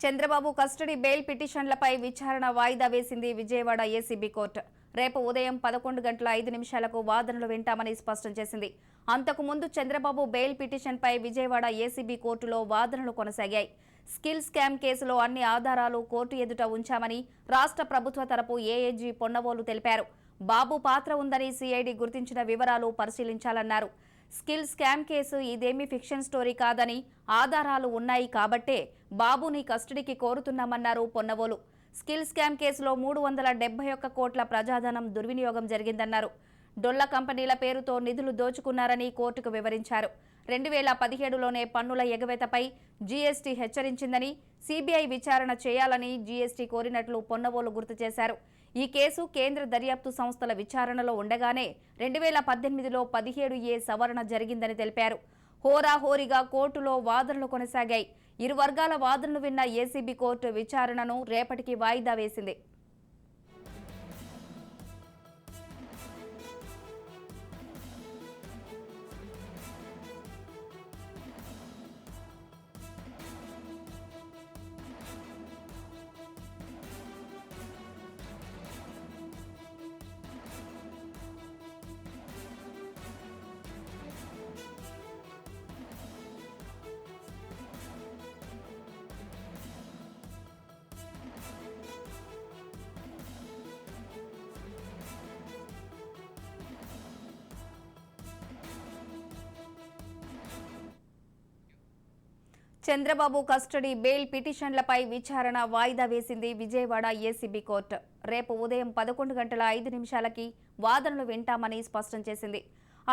Chandrababu custody bail పిటిషన్లపై విచారణ వాయిదా వేసింది విజయవాడ ఏసీబీ కోర్టు. రేపు ఉదయం పదకొండు గంటల ఐదు నిమిషాలకు వాదనలు వింటామని స్పష్టం చేసింది. అంతకుముందు చంద్రబాబు బెయిల్ పిటిషన్పై విజయవాడ ఏసీబీ కోర్టులో వాదనలు కొనసాగాయి. స్కిల్ స్కామ్ కేసులో అన్ని ఆధారాలు కోర్టు ఎదుట ఉంచామని రాష్ట్ర ప్రభుత్వ తరపు ఏఏజీ పొన్నవోలు తెలిపారు. బాబు పాత్ర ఉందని సిఐడి గుర్తించిన వివరాలు పరిశీలించాలన్నారు. స్కిల్ స్కామ్ కేసు ఇదేమీ ఫిక్షన్ స్టోరీ కాదని ఆధారాలు ఉన్నాయి కాబట్టే బాబుని కస్టడీకి కోరుతున్నామన్నారు పొన్నవోలు. స్కిల్ స్కామ్ కేసులో మూడు వందల డెబ్బై ఒక్క కోట్ల ప్రజాధనం దుర్వినియోగం జరిగిందన్నారు. డొల్ల కంపెనీల పేరుతో నిధులు దోచుకున్నారని కోర్టుకు వివరించారు. రెండు వేల పదిహేడులోనే పన్నుల ఎగవేతపై జీఎస్టీ హెచ్చరించిందని సిబిఐ విచారణ చేయాలని జీఎస్టీ కోరినట్లు పొన్నవోలు గుర్తు చేశారు. ఈ కేసు కేంద్ర దర్యాప్తు సంస్థల విచారణలో ఉండగానే రెండు వేల పద్దెనిమిదిలో పదిహేడు ఏ సవరణ జరిగిందని తెలిపారు. హోరాహోరీగా కోర్టులో వాదనలు కొనసాగాయి. ఇరు వర్గాల వాదనలు విన్న ఏసీబీ కోర్టు విచారణను రేపటికి వాయిదా వేసింది. చంద్రబాబు కస్టడీ బెయిల్ పిటిషన్లపై విచారణ వాయిదా వేసింది విజయవాడ ఏసీబీ కోర్టు. రేపు ఉదయం పదకొండు గంటల ఐదు నిమిషాలకి వాదనలు వింటామని స్పష్టం చేసింది.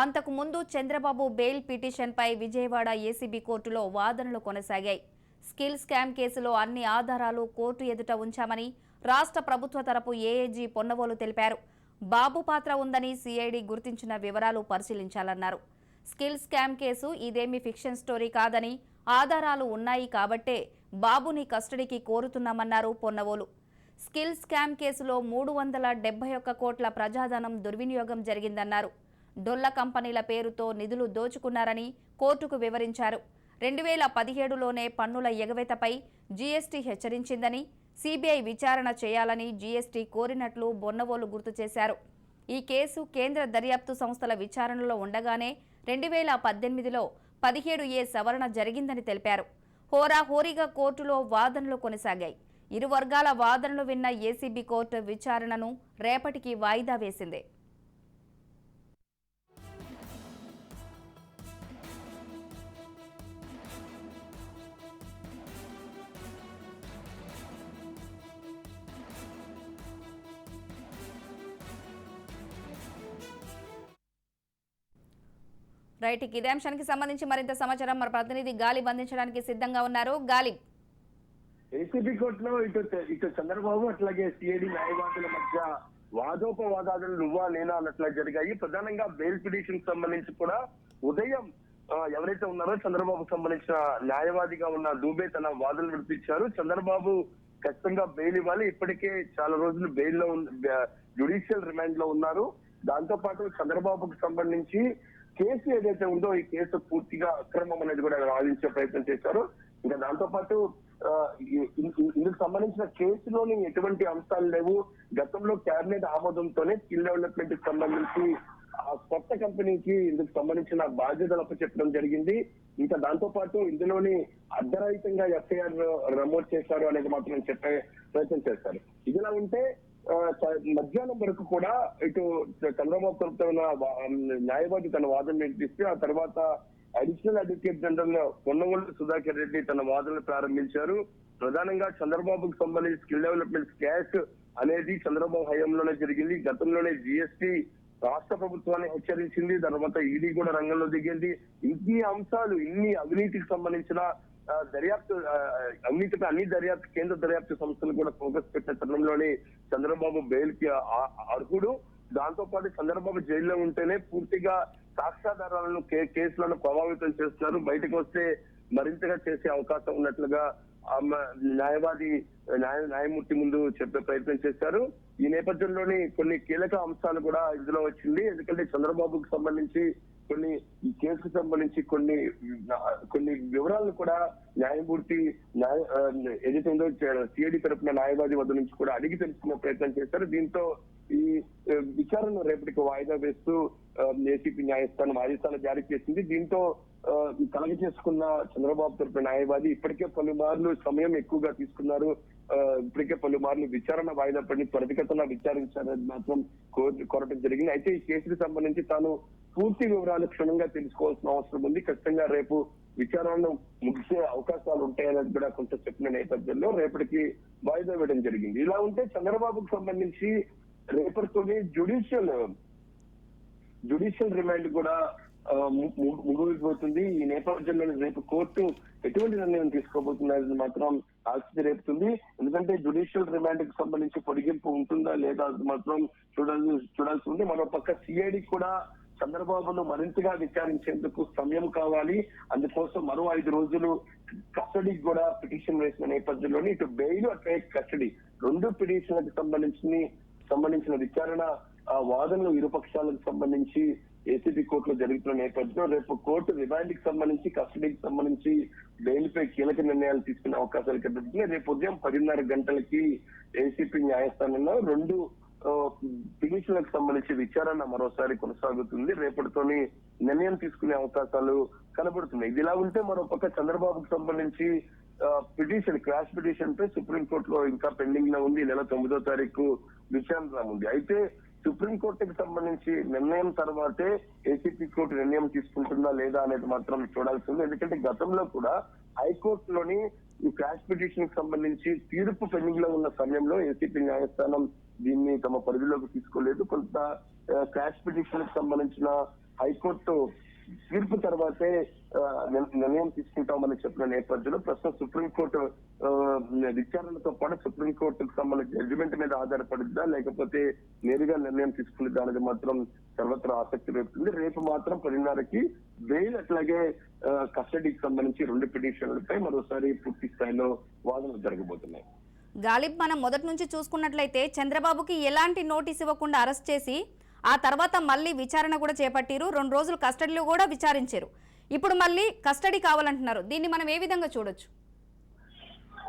అంతకు ముందు చంద్రబాబు బెయిల్ పిటిషన్పై విజయవాడ ఏసీబీ కోర్టులో వాదనలు కొనసాగాయి. స్కిల్ స్కామ్ కేసులో అన్ని ఆధారాలు కోర్టు ఎదుట ఉంచామని రాష్ట్ర ప్రభుత్వ తరపు ఏఏజీ పొన్నవోలు తెలిపారు. బాబు పాత్ర ఉందని సిఐడి గుర్తించిన వివరాలు పరిశీలించాలన్నారు. స్కిల్ స్కామ్ కేసు ఇదేమీ ఫిక్షన్ స్టోరీ కాదని ఆధారాలు ఉన్నాయి కాబట్టే బాబుని కస్టడీకి కోరుతున్నామన్నారు పొన్నవోలు. స్కిల్ స్కామ్ కేసులో మూడు వందల డెబ్బై ఒక్క కోట్ల ప్రజాధనం దుర్వినియోగం జరిగిందన్నారు. డొల్ల కంపెనీల పేరుతో నిధులు దోచుకున్నారని కోర్టుకు వివరించారు. రెండు వేల పదిహేడులోనే పన్నుల ఎగవేతపై జీఎస్టీ హెచ్చరించిందని సిబిఐ విచారణ చేయాలని జీఎస్టీ కోరినట్లు బొన్నవోలు గుర్తు చేశారు. ఈ కేసు కేంద్ర దర్యాప్తు సంస్థల విచారణలో ఉండగానే రెండు వేల పద్దెనిమిదిలో పదిహేడు ఏ సవరణ జరిగిందని తెలిపారు. హోరాహోరీగా కోర్టులో వాదనలు కొనసాగాయి. ఇరు వర్గాల వాదనలు విన్న ఏసీబీ కోర్టు విచారణను రేపటికి వాయిదా వేసింది. రైట్ ఇదే అంశానికి సంబంధించి మరింత సమాచారం మన ప్రతినిధి గాలి బంధించడానికి సిద్ధంగా ఉన్నారు. గాలి. ఏసీబీ కోర్టులో ఇటు ఇటు చంద్రబాబు అట్లాగే సిఐడి న్యాయవాదుల మధ్య వాదోపవాదాలు నువ్వా నేనా అన్నట్లా జరిగాయి. ప్రధానంగా బెయిల్ పిటిషన్ సంబంధించి కూడా ఉదయం ఎవరైతే ఉన్నారో చంద్రబాబు సంబంధించిన న్యాయవాదిగా ఉన్న దూబే తన వాదనలు విడిపించారు చంద్రబాబు ఖచ్చితంగా బెయిల్ ఇవ్వాలి. ఇప్పటికే చాలా రోజులు బెయిల్లో జ్యుడిషియల్ రిమాండ్లో ఉన్నారు. దాంతో పాటు చంద్రబాబుకు సంబంధించి కేసు ఏదైతే ఉందో ఈ కేసు పూర్తిగా అక్రమం అనేది కూడా వాదించే ప్రయత్నం చేశారు. ఇంకా దాంతో పాటు ఇందుకు సంబంధించిన కేసులోని ఎటువంటి అంశాలు లేవు. గతంలో కేబినెట్ ఆమోదంతోనే స్కిల్ డెవలప్మెంట్కి సంబంధించి ఆ కొత్త కంపెనీకి ఇందుకు సంబంధించిన బాధ్యతలు అప్పచెప్పడం జరిగింది. ఇంకా దాంతో పాటు ఇందులోని అర్ధరహితంగా ఎఫ్ఐఆర్ నమోదు చేశారు అనేది మాత్రం చెప్పే ప్రయత్నం చేస్తారు ఇదిలా ఉంటే మధ్యాహ్నం వరకు కూడా ఇటు చంద్రబాబు తరపున న్యాయవాది తన వాదన వినిపిస్తే ఆ తర్వాత additional advocate general Kondagonda Sudhakar Reddy తన వాదనలు ప్రారంభించారు. ప్రధానంగా చంద్రబాబుకు సంబంధించి స్కిల్ డెవలప్మెంట్ క్యాష్ అనేది చంద్రబాబు హయాంలోనే జరిగింది. గతంలోనే జిఎస్టీ రాష్ట్ర ప్రభుత్వాన్ని హెచ్చరించింది. తర్వాత ఈడీ కూడా రంగంలో దిగింది. ఇన్ని అంశాలు ఇన్ని అవినీతికి సంబంధించిన దర్యాప్తు ఆ, అవినీతిపై అన్ని దర్యాప్తు కేంద్ర దర్యాప్తు సంస్థలు కూడా ఫోకస్ పెట్టిన తరుణంలోనే చంద్రబాబు బెయిల్కి అర్హుడు. దాంతో పాటు చంద్రబాబు జైల్లో ఉంటేనే పూర్తిగా సాక్ష్యాధారాలను కేసులను ప్రభావితం చేస్తున్నారు. బయటకు వస్తే మరింతగా చేసే అవకాశం ఉన్నట్లుగా న్యాయవాది న్యాయ న్యాయమూర్తి ముందు చెప్పే ప్రయత్నం చేశారు. ఈ నేపథ్యంలోని కొన్ని కీలక అంశాలు కూడా ఇందులో వచ్చింది. ఎందుకంటే చంద్రబాబుకు సంబంధించి కొన్ని ఈ కేసుకు సంబంధించి కొన్ని కొన్ని వివరాలను కూడా న్యాయమూర్తి న్యాయ ఏదైతే ఉందో సిఐడి తరపున న్యాయవాది వద్ద నుంచి కూడా అడిగి తెలుసుకునే ప్రయత్నం చేశారు. దీంతో ఈ విచారణ విచారణను రేపటికి వాయిదా వేస్తూ ఏసీపీ న్యాయస్థానం ఆదేశాలు జారీ చేసింది. దీంతో కలగ చేసుకున్న చంద్రబాబు తరపున న్యాయవాది ఇప్పటికే పలుమార్లు సమయం ఎక్కువగా తీసుకున్నారు. ఆ, ఇప్పటికే పలుమార్లు విచారణ వాయిదా పడి త్వరితగతిన విచారించారని మాత్రం కోరటం జరిగింది. అయితే ఈ కేసుకు సంబంధించి తాను పూర్తి వివరాలు క్షుణ్ణంగా తెలుసుకోవాల్సిన అవసరం ఉంది. ఖచ్చితంగా రేపు విచారణ ముగిసే అవకాశాలు ఉంటాయనేది కూడా కొంత చెప్పిన నేపథ్యంలో రేపటికి వాయిదా వేయడం జరిగింది. ఇలా ఉంటే చంద్రబాబుకు సంబంధించి రేపటితోనే జుడిషియల్ జుడిషియల్ రిమాండ్ కూడా ము- ముగిపోతుంది ఈ నేపథ్యంలో రేపు కోర్టు ఎటువంటి నిర్ణయం తీసుకోబోతున్నది మాత్రం ఆసక్తి రేపుతుంది. ఎందుకంటే జుడిషియల్ రిమాండ్కి సంబంధించి పొడిగింపు ఉంటుందా లేదా అది మాత్రం చూడాల్సి చూడాల్సి ఉంది. మరో పక్క సిఐడి కూడా చంద్రబాబును మరింతగా విచారించేందుకు సమయం కావాలి. అందుకోసం మరో ఐదు రోజులు కస్టడీకి కూడా పిటిషన్ వేసిన నేపథ్యంలోనే ఇటు బెయిల్ అట్లే కస్టడీ. రెండు పిటిషన్లకు సంబంధించి సంబంధించిన విచారణ ఆ వాదనలు ఇరుపక్షాలకు సంబంధించి ఏసీబీ కోర్టులో జరుగుతున్న నేపథ్యంలో రేపు కోర్టు రిమాండ్కి సంబంధించి కస్టడీకి సంబంధించి బెయిల్ పై కీలక నిర్ణయాలు తీసుకునే అవకాశాలు కనిపిస్తున్నాయి. రేపు ఉదయం పదిన్నర గంటలకి ఏసీపీ న్యాయస్థానంలో రెండు పిటిషన్లకు సంబంధించి విచారణ మరోసారి కొనసాగుతుంది. రేపటితోని నిర్ణయం తీసుకునే అవకాశాలు కనబడుతున్నాయి. ఇది ఇలా ఉంటే మరో పక్క చంద్రబాబుకు సంబంధించి పిటిషన్ క్రాష్ పిటిషన్ పై సుప్రీంకోర్టులో ఇంకా పెండింగ్లో ఉంది నెల తొమ్మిదో తారీఖు విచారణ రాముంది అయితే సుప్రీంకోర్టుకి సంబంధించి నిర్ణయం తర్వాతే ఏసీపీ కోర్టు నిర్ణయం తీసుకుంటుందా లేదా అనేది మాత్రం చూడాల్సి ఉంది. ఎందుకంటే గతంలో కూడా హైకోర్టులోని ఈ క్రాష్ పిటిషన్కి సంబంధించి తీర్పు పెండింగ్లో ఉన్న సమయంలో ఏసీపీ న్యాయస్థానం దీన్ని తమ పరిధిలోకి తీసుకోలేదు. కొంత క్యాష్ పిటిషన్కి సంబంధించిన హైకోర్టు తీర్పు తర్వాతే నిర్ణయం తీసుకుంటామని చెప్పిన నేపథ్యంలో ప్రస్తుతం సుప్రీంకోర్టు విచారణతో పాటు సుప్రీంకోర్టుకు సంబంధించిన జడ్జిమెంట్ మీద ఆధారపడిద్దా లేకపోతే నేరుగా నిర్ణయం తీసుకునేదా అనేది మాత్రం సర్వత్రా ఆసక్తి రేపుతుంది. రేపు మాత్రం పదిన్నరకి బెయిల్ అట్లాగే కస్టడీకి సంబంధించి రెండు పిటిషన్లపై మరోసారి పూర్తి స్థాయిలో వాదనలు జరగబోతున్నాయి. గాలిబ్ మనం మొదటి నుంచి చూసుకున్నట్లయితే చంద్రబాబుకి ఎలాంటి నోటీస్ ఇవ్వకుండా అరెస్ట్ చేసి ఆ తర్వాత మళ్ళీ విచారణ కూడా చేపట్టారు. రెండు రోజులు కస్టడీలో కూడా విచారించారు. ఇప్పుడు మళ్ళీ కస్టడీ కావాలంటున్నారు. దీన్ని మనం ఏ విధంగా చూడొచ్చు?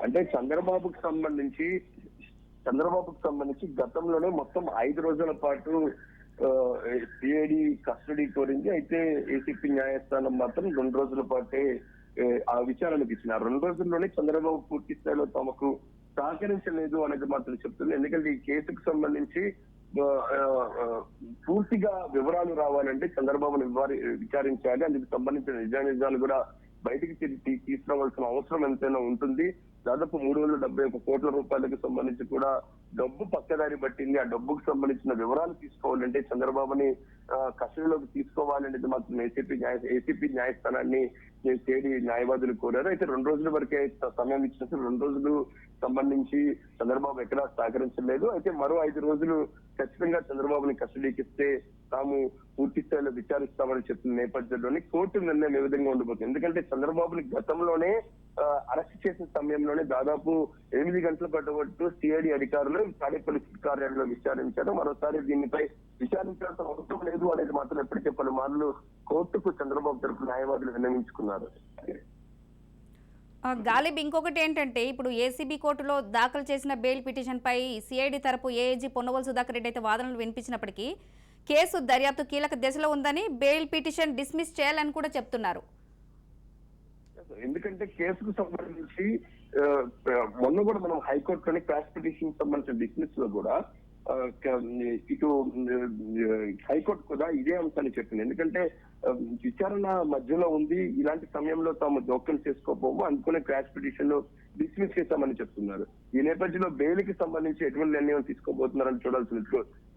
అంటే చంద్రబాబుకు సంబంధించి చంద్రబాబుకు సంబంధించి గతంలోనే మొత్తం ఐదు రోజుల పాటు సిఐడి కస్టడీ కోరింది. అయితే ఏసీపీ న్యాయస్థానం మాత్రం రెండు రోజుల పాటే ఆ విచారణకు ఇచ్చిన. రెండు రోజుల్లోనే చంద్రబాబు పూర్తి స్థాయిలో తమకు సహకరించలేదు అనేది మాత్రం చెప్తుంది. ఎందుకంటే ఈ కేసుకు సంబంధించి పూర్తిగా వివరాలు రావాలంటే చంద్రబాబును విచారించాలి. అందుకు సంబంధించిన నిజా నిజాలు కూడా బయటికి తిరిగి తీసుకురావాల్సిన అవసరం ఎంతైనా ఉంటుంది. దాదాపు మూడు వందల డెబ్బై ఒక కోట్ల రూపాయలకు సంబంధించి కూడా డబ్బు పక్కదారి పట్టింది. ఆ డబ్బుకు సంబంధించిన వివరాలు తీసుకోవాలంటే చంద్రబాబుని కస్టడీలోకి తీసుకోవాలనేది మాత్రం ఏసీపీ న్యాయ ఏసీపీ న్యాయస్థానాన్ని చేడి న్యాయవాదులు కోరారు. అయితే రెండు రోజుల వరకే సమయం ఇచ్చినప్పుడు రెండు రోజులు సంబంధించి చంద్రబాబు ఎక్కడా సహకరించలేదు. అయితే మరో ఐదు రోజులు ఖచ్చితంగా చంద్రబాబుని కస్టడీకి ఇస్తే తాము పూర్తి స్థాయిలో విచారిస్తామని చెప్పిన నేపథ్యంలోని కోర్టు నిర్ణయం ఏ విధంగా ఉండబోతుంది? ఎందుకంటే చంద్రబాబుని గతంలోనే అరెస్ట్ చేసిన సమయంలోనే దాదాపు ఎనిమిది గంటల పట్టబట్టు సిఐడి అధికారులు తాడేపల్లి కార్యాలయంలో విచారించారు. మరోసారి దీనిపై విచారించాల్సిన అవసరం లేదు అనేది మాత్రం ఎప్పటికే పలుమార్లు కోర్టుకు చంద్రబాబు తరపు న్యాయవాదులు విన్నవించుకున్నారు. గాలిబ్ ఇంకొకటి ఏంటంటే ఇప్పుడు ఏసీబీ కోర్టులో దాఖలు చేసిన బెయిల్ పిటిషన్ పై సిఐడి తరపు ఏఏజీ పొన్నవల్ సుధాకర్ రెడ్డి అయితే వాదనలు వినిపించినప్పటికీ కేసు దర్యాప్తు కీలక దశలో ఉందని బెయిల్ పిటిషన్ డిస్మిస్ చేయాలని కూడా చెప్తున్నారు. ఎందుకంటే కేసుకు సంబంధించి మొన్న కూడా మనం హైకోర్టులోని క్రాస్ పిటిషన్ సంబంధించిన డిస్మిస్లో కూడా ఇటు హైకోర్టు కూడా ఇదే అంశాన్ని చెప్పింది ఎందుకంటే విచారణ మధ్యలో ఉంది ఇలాంటి సమయంలో తాము జోక్యం చేసుకోపోము అందుకునే క్రాష్ పిటిషన్లో డిస్మిస్ చేశామని చెప్తున్నారు. ఈ నేపథ్యంలో బెయిల్కి సంబంధించి ఎటువంటి నిర్ణయం తీసుకోబోతున్నారని చూడాల్సిన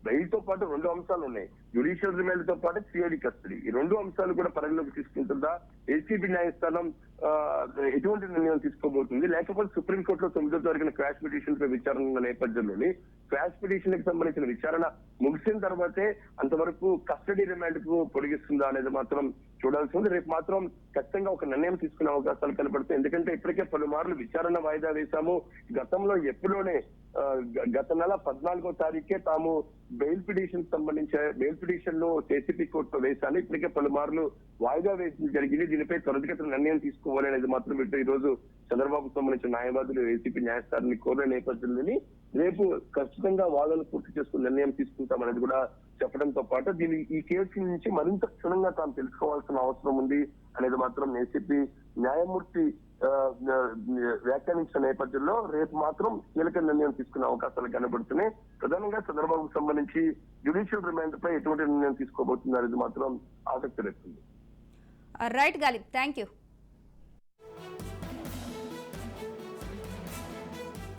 బెయిల్తో పాటు రెండు అంశాలు ఉన్నాయి. జ్యుడిషియల్ రిమాండ్తో పాటు సిఐడి కస్టడీ. ఈ రెండు అంశాలు కూడా పరిగణలోకి తీసుకుంటుందా? ఏసీబీ న్యాయస్థానం ఎటువంటి నిర్ణయం తీసుకోబోతుంది? లేకపోతే సుప్రీంకోర్టులో తొమ్మిదో తారీఖున క్రాష్ పిటిషన్ పై విచారణ ఉన్న నేపథ్యంలోని క్రాష్ పిటిషన్కి సంబంధించిన విచారణ ముగిసిన తర్వాతే అంతవరకు కస్టడీ రిమాండ్కు పొడిగిస్తుందా అనేది మాత్రం చూడాల్సి ఉంది. రేపు మాత్రం ఖచ్చితంగా ఒక నిర్ణయం తీసుకునే అవకాశాలు కనపడతాయి. ఎందుకంటే ఇప్పటికే పలుమార్లు విచారణ వాయిదా వేశాము. గతంలో ఎప్పుడోనే గత నెల పద్నాలుగో తారీఖే తాము బెయిల్ పిటిషన్ సంబంధించిన బెయిల్ పిటిషన్లో ఏసీపీ కోర్టు వేశాను. ఇప్పటికే పలుమార్లు వాయిదా వేసింది జరిగింది. దీనిపై త్వరితగతిన నిర్ణయం తీసుకోవాలి అనేది మాత్రం ఇటు ఈ రోజు చంద్రబాబు సంబంధించిన న్యాయవాదులు ఏసీపీ న్యాయస్థానాన్ని కోరిన నేపథ్యంలోని రేపు ఖచ్చితంగా వాదనలు పూర్తి చేసుకుని నిర్ణయం తీసుకుంటామనేది కూడా చెప్పడంతో పాటు దీని ఈ కేసు నుంచి మరింత క్షుణ్ణంగా తాను తెలుసుకోవాల్సిన అవసరం ఉంది. అనేది మాత్రం ఏసీపీ న్యాయమూర్తి వ్యాఖ్యానించిన నేపథ్యంలో రేపు మాత్రం కీలక నిర్ణయం తీసుకునే అవకాశాలు కనబడుతున్నాయి. ప్రధానంగా చంద్రబాబుకు సంబంధించి జ్యుడిషియల్ రిమాండ్ పై ఎటువంటి నిర్ణయం తీసుకోబోతున్నారు ఇది మాత్రం ఆసక్తి రేపుతుంది. రైట్ గాలి థ్యాంక్ యూ